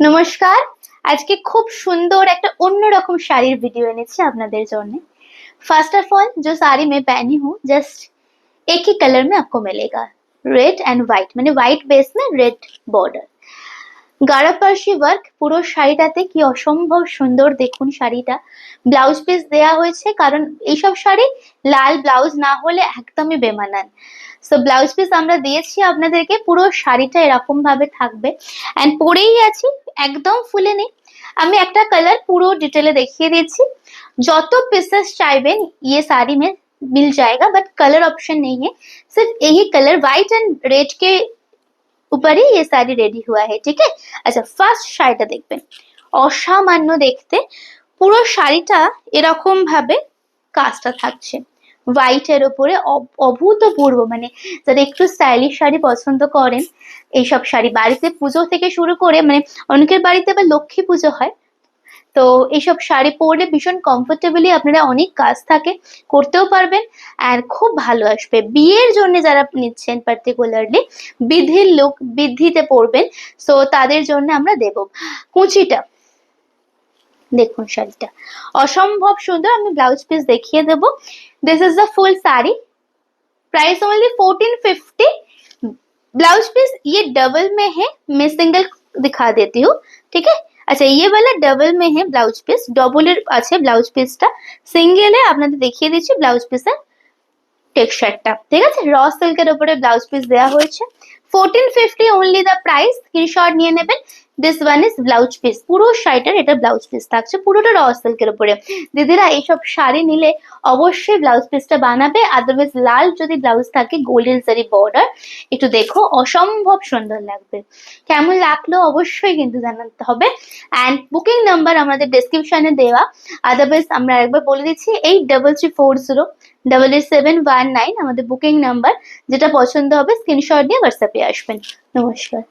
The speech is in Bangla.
নমস্কার আজকে খুব সুন্দর একটা অন্যরকম শাড়ির ভিডিও এনেছি আপনাদের জন্য फर्स्ट ऑफ ऑल जो साड़ी मैं पहनी हूँ जस्ट एक ही कलर में आपको मिलेगा रेड एंड व्हाइट মানে হোয়াইট বেস में রেড বর্ডার গাড়া পার্সি ওয়ার্ক পুরো শাড়িটাতে কি অসম্ভব সুন্দর দেখুন শাড়িটা ব্লাউজ পিস দেয়া হয়েছে কারণ এইসব শাড়ি লাল ব্লাউজ না হলে একদমই বেমানান সো ব্লাউজ পিস আমরা দিয়েছি আপনাদেরকে পুরো শাড়িটা এরকম ভাবে থাকবে অ্যান্ড পরেই আছি একদম ফুলে নেই আমি একটা কালার পুরো ডিটেলে দেখিয়ে দিচ্ছি যত पीसेस चाहबेन ये साड़ी में मिल जाएगा बट कलर ऑप्शन नहीं है सिर्फ यही कलर व्हाइट एंड रेड के ऊपर ही ये साड़ी रेडी हुआ है ठीक है আচ্ছা ফার্স্ট শাড়িটা দেখবেন অসামান্য দেখতে পুরো শাড়িটা এরকম ভাবে কাজটা থাকছে হোয়াইটের ওপরে অভ- অভূতপূর্ব মানে যারা একটু স্টাইলিশ শাড়ি পছন্দ করেন এইসব শাড়ি বাড়িতে পুজো থেকে শুরু করে মানে অনেকের বাড়িতে আবার লক্ষ্মী পুজো হয় তো এইসব শাড়ি পরলে ভীষণ কমফোর্টেবলি আপনারা অনেক কাজ থাকে করতেও পারবেন আর খুব ভালো আসবে বিয়ের জন্য যারা নিচ্ছেন পার্টিকুলারলি বিধির লোক বিধিতে পরবেন সো তাদের জন্য আমরা দেব কুচিটা দেখুন শাড়িটা অসম্ভব সুন্দর আমি ব্লাউজ পিস দেখিয়ে দেব this is the full sari price only fourteen fifty blouse piece ये डबल में है मैं सिंगल दिखा देती हूँ ठीक है अच्छा ये वाला डबल में है blouse piece double blouse piece time single है अपना देखिए दीजिए ब्लाउज पीस है টেক্সচারটা ঠিক আছে? র সিল্কের উপরে ব্লাউজ পিস দেওয়া হয়েছে। Fourteen fifty only the price screenshot নিয়ে নেবেন। This one is blouse piece পুরো শাড়িটার এটা ব্লাউজ পিস থাকছে, পুরোটা র সিল্কের উপরে। দিদিরা এইসব শাড়ি নিলে অবশ্যই ব্লাউজ পিসটা বানাবে আদারওয়াইজ লাল যদি ব্লাউজ থাকে গোল্ডেন জারি বর্ডার একটু দেখো, অসম্ভব সুন্দর লাগবে। কেমন লাগল অবশ্যই কিন্তু জানাতে হবে। অ্যান্ড বুকিং নাম্বার আমাদের ডেসক্রিপশনে দেওয়া। আদারওয়াইজ আমরা একবার বলে দিচ্ছি eight double three four zero double eight seven one nine আমাদের বুকিং নাম্বার যেটা পছন্দ হবে স্ক্রিনশট নিয়ে হোয়াটসঅ্যাপে আসবেন। নমস্কার।